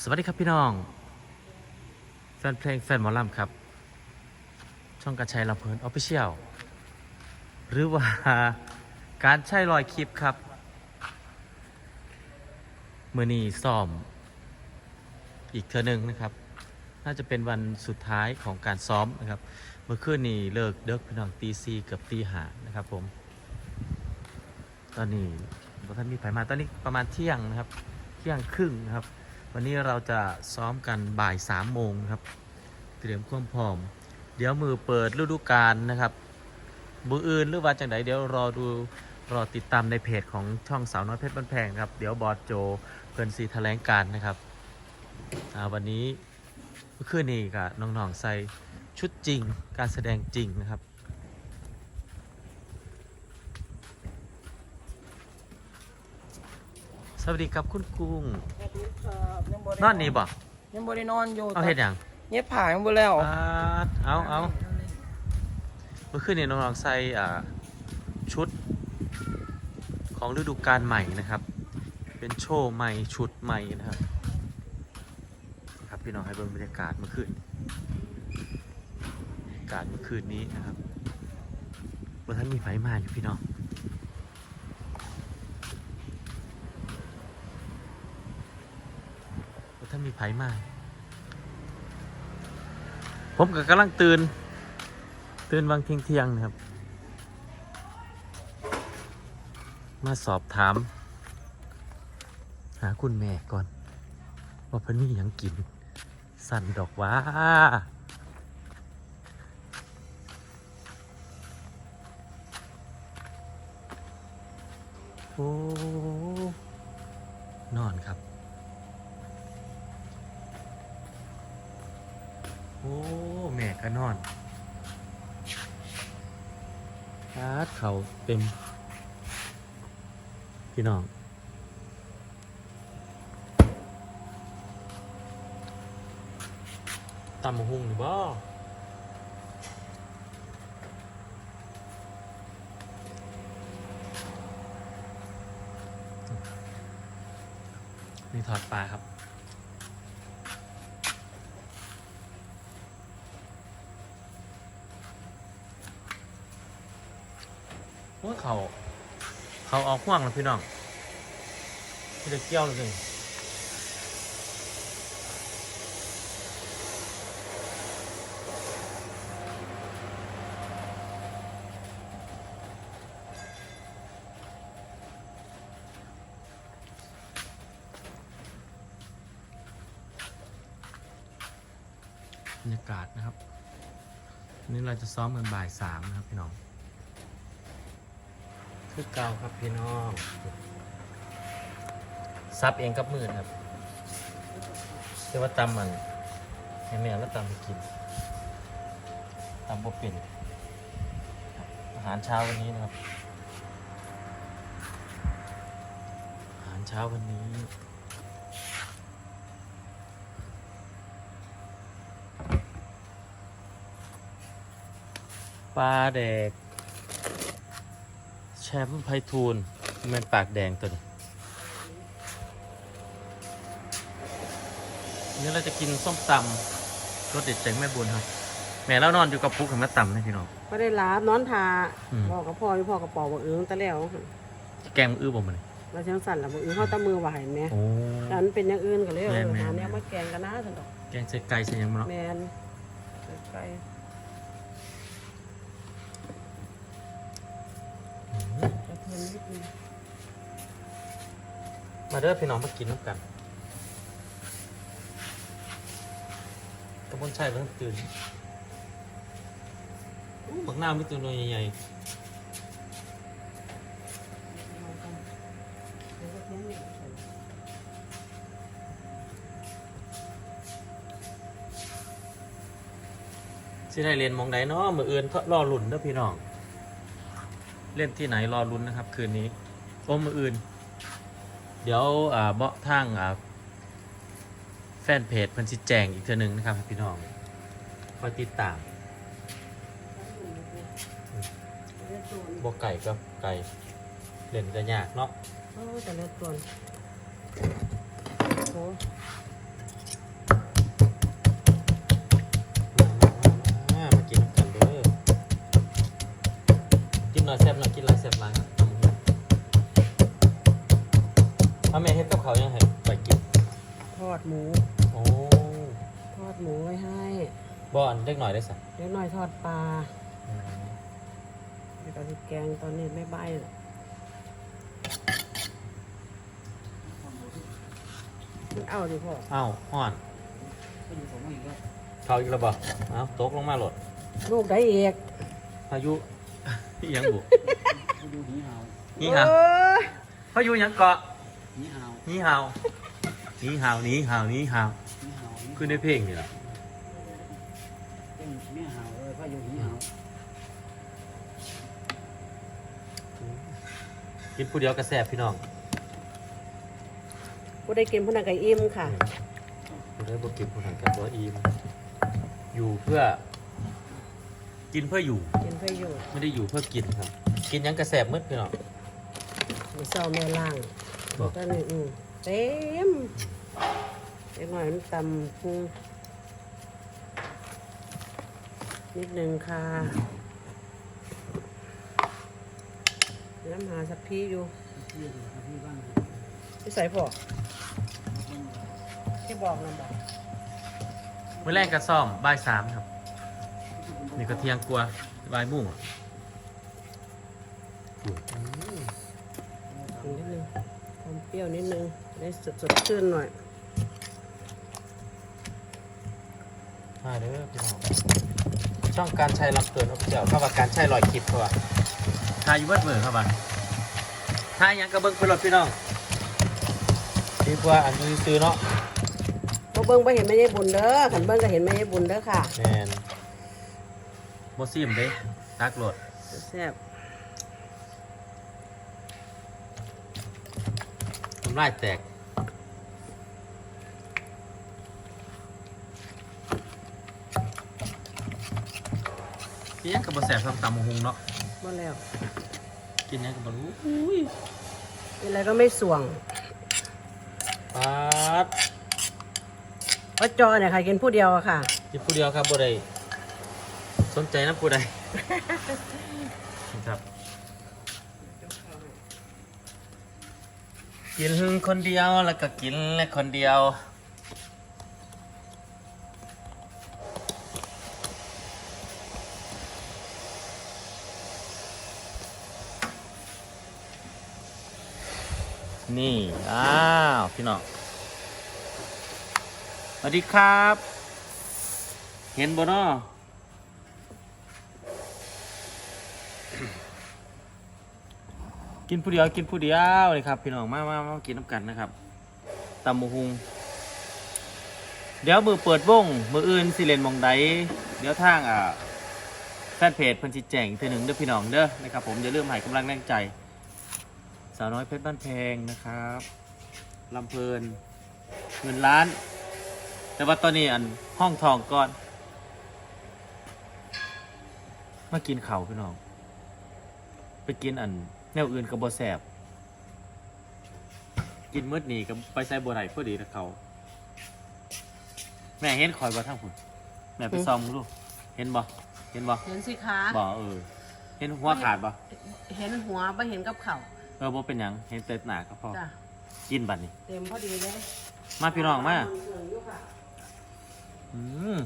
สวัสดีครับพี่น้อง แฟนเพลงแฟนหมอลำครับ ช่องกระชัยลำเพลินออฟฟิเชียลหรือว่าการใช้รอยคลิปครับ มือนีซ้อม อีกเทอหนึ่งนะครับ น่าจะเป็นวันสุดท้ายของการซ้อมนะครับ เมื่อคืนนี้เลิกเดิกพี่น้องตีซีเกับตีหานะครับผม ตอนนี้ท่านมีไผมาตอนนี้ประมาณเที่ยงนะครับ เที่ยงครึ่งนะครับ วันนี้เราจะซ้อมกันบ่ายสามโมงครับ เตรียมความพร้อม เดี๋ยวมือเปิดฤดูกาลนะครับมืออื่นหรือว่าจังไดเดี๋ยวรอดูรอติดตามในเพจของช่องสาวน้อยเพชรบ้านแพงครับ เดี๋ยวบอสโจเพิ่นสีแถลงการนะครับวันนี้เมื่อคืนนี้กับน้องๆใส่ชุดจริงการแสดงจริงนะครับ สวัสดีครับคุณกุ้งสวัสดีครับยังบ่ได้นอนนี่บ่ยังบ่ได้นอนอยู่เอาเฮ็ดหยังเย็บผ้ายังบ่แล้วปาดเอาเอาเมื่อคืนนี้น้องๆใส่อ่าชุด ของฤดูกาลใหม่นะครับ เป็นโชว์ใหม่ชุดใหม่นะครับ ครับพี่น้องให้เบิ่งบรรยากาศเมื่อคืนบรรยากาศเมื่อคืนนี้นะครับเมื่อท่านมีไฟมาอยู่พี่น้องเมื่อท่านมีไฟมา ผมก็กำลังตื่น ตื่นวังเที่ยงเที่ยงนะครับ มาสอบถาม หาคุณแม่ก่อน ว่าเพิ่นมีหยังกิน สั่นดอกว่าโอ้ นอนครับ โอ้แม่ก็นอนชาดเขาเต็ม พี่น้อง ตำมะฮุ่งหรือบ่มีทอดปลาครับ อ้ยเขาเขาออกห่วงแล้วพี่น้องไม่ได้เกี่ยวเลยบรรยากาศนะครับนนี้เราจะซ้อมกันบ่ายสามนะครับพี่น้อง คือเก่าครับพี่น้องซับเองกับมือครับเรียกว่าตำมันให้แม่แล้วตำให้กินตำบ่เป็นอาหารเช้าวันนี้นะครับ อาหารเช้าวันนี้ปลาแดก แชมป์ไพฑูรย์มันปากแดงตัวนี้นี่เราจะกินส้มตำรสเด็ดแจงแม่บุญครับ แม่แล้วนอนอยู่กับปุ๊กกับแม่ตำนะพี่น้อง ไม่ได้รับนอนทาอืม บอกกับพ่อพี่พ่อกับปอกบอกเอื้องแต่แล้วแกงมืออื้อบ่มันเราเชียงสั่นแล้วบอกเอื้องเขาตะมือไหวแม่โอ้ดันเป็นอย่างอื่นก็เลยเอแม่อนแม่หาเนี้ยมาแกงกันนะสันดอกแกงใส่ไก่ใส่หยังมาเนาะแมนไก่ มกระเทียมนิดนึงมาเด้อพี่น้องมากินน้ำกันกระบวนชัยเพิ่งตื่นอู้บักหน้าวมีตัวน้อยใหญ่ๆสิได้เรียนหมองใดเนาะมืออื่นรอหลุ่นเด้อพี่น้อง เล่นที่ไหนรอลุ้นนะครับ คืนนี้โอ้มืออื่น เดี๋ยวอ่าเบาะทางอ่าแฟนเพจเพันชิแจงอีกเทื่อหนึงนะครับพี่น้องคอยติดตามบอกไก่ก็ไก่เล่นก็ยากเนาะ โอ้แต่ละตัวโอ้ แซ่บหน่อยกินไรแซ่บร้านถ้าแม่เฮ็ดกับเขายังไงไปกิน ทอดหมู โอ้ทอดหมูไว้ให้ บอนเล็กหน่อยได้สักเล็กหน่อยทอดปลาแล้วก็สิแกงตอนนี้ไม่ใบหรอกเอาดิพ่อเอาอ่อน เขาอีกแล้วบ่เอ้าตกลงมาหลด ลูกได้เอก อายุ อิหยังบุดูหีหาวนี่ฮะโอ้ยพายุหยังเกาะหีหาวนี่ฮาวนี่ฮาวนี่ฮาวนี่ฮาวหีหาวขึ้นในเพลงนี่แหละเป็นหีหาวเลยพายุหีหาวกินผู้เดียวกระแสบพี่น้องกูได้กินพนักไก่อิ่มค่ะผู้ได้บอกกินผู้นั้นกันว่าอิ่มอยู่เพื่อ กินเพื่ออยู่ กินเพื่ออยู่ไม่ได้อยู่เพื่อกินครับ กินหยังกระแสบมืดพี่น้องมีเศร้าแม่ล่างบอกตอนนี้อืมเต็มเล็กน้อยมันตำพุงนิดนึงค่ะน้ำหาสักพีอยู่ที่อยู่ที่บ้านที่ใส่พอที่บอกนะบอกเมื่อแรกกระซ่อมบ่ายสามครับ นี่ก็เทียงกลัวาบ่ายโมุ่งนิดนึงความเปรี้ยวนิดนึงได้สดสดชื่นหน่อยมาเด้อพี่น้องช่องการใช้ลำเกินออฟเชียลเข้าว่าการใช้ลอยคลิปเข้าว่าทายอยู่เบิดมือเข้าว่าทายยังกระเบิ้งไปรถพี่น้องดีกว่าอันนี้ซื้อเนาะบ่เบิ้งไปเห็นไม่ใช่บุญเด้อขันเบิ้งก็เห็นไม่ใช่บุญเด้อค่ะแมน โมซิมเด้ตักโหลดแซ่บน้ำลายแตกกินหยังกับบะแสบทำตำมะฮุงเนาะหมดแล้วกินหยังกับบะรู้กินอะไรก็ไม่ส่วงปัด ว่าจอเนี่ยค่ะ กินผู้เดียวอะค่ะ กินผู้เดียวครับบ่ได้ สนใจนะผู้ใด ครับ กินคนเดียวแล้วก็กินและคนเดียว นี่ อ้าว พี่น้องสวัสดีครับ เห็นบ่เนาะ กินผู้เดียวกินผู้เดียวเลยครับพี่น้องมามามากินน้ำกันนะครับตำมะฮุงเดี๋ยวมือเปิดวงมืออื่นสิเลนมองใดเดี๋ยวทางอ่าแฟนเพจเพิ่นสิแจ้งอีกทีหนึ่งเด้อพี่น้องเด้อนะครับผมอย่าลืมให้กำลังแรงใจ สาวน้อยเพชรบ้านแพงนะครับลำเพลินเงินล้าน แต่ว่าตอนนี้อันห้องทองก่อนมากินเขาพี่น้อง ไปกินอัน แนวอื่นกับบแสบกินมืดนี่กับไปใส่บัวไหนพอดีนะเขา แม่เห็นคอยบ่ทั้งคุณแม่ไปอืมซ่อมดูเห็นบ่เห็นบ่เห็นสิคะบ่เออเห็นหัวขาดบ่เห็นหัวไม่เห็นกับเข่าเออบ่เป็นหยังเห็นแต่หน้าก็พอจ้ะกินบัดนี้ เต็มพอดีเลยมาพี่น้องมาเหลืองอยู่ค่ะอืม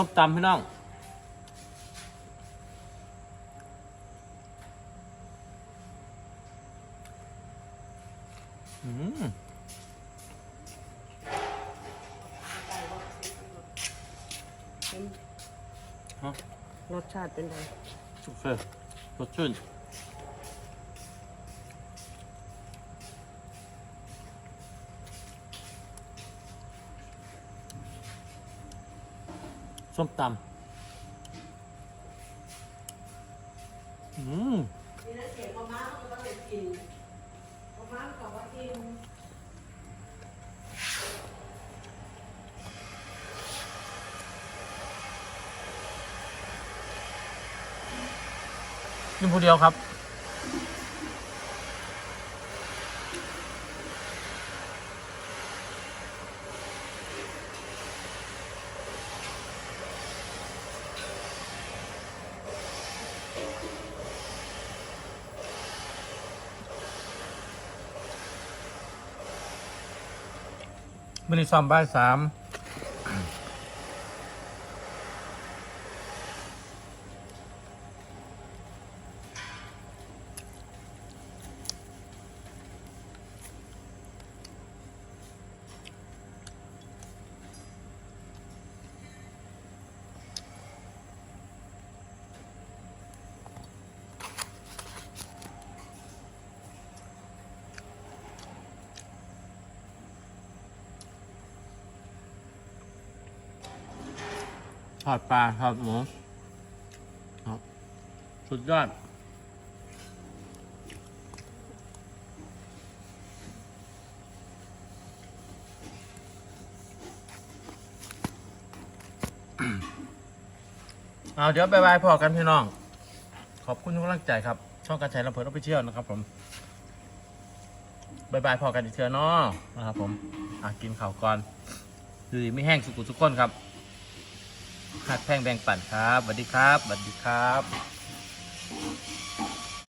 ส้มตำพี่น้อง อืมเต็มฮะรสชาติเป็นไงโอเคสดชื่น ส้มตำอืมมีน้ำเสียงมาม่าก็ต้องไปกินมาม่าก็ว่ากินกินผู้เดียวครับ มื่อนี้ซ้อมบ่ายสาม อดปลาทอดหมูครับสุดยอดเอาเดี๋ยวบายบายพอกันพี่น้อง ขอบคุณทุกกำลังใจครับ ช่องการใช้ลำเพลินออฟฟิเชียลนะครับผมบายบายพอกันอีกเทือเนาะนะครับผม อะ กินข่าวก่อนดูดีไม่แห้งสุกุทุกคนครับ หักแพงแบ่งปั่นครับสวัสดีครับสวัสดีครับ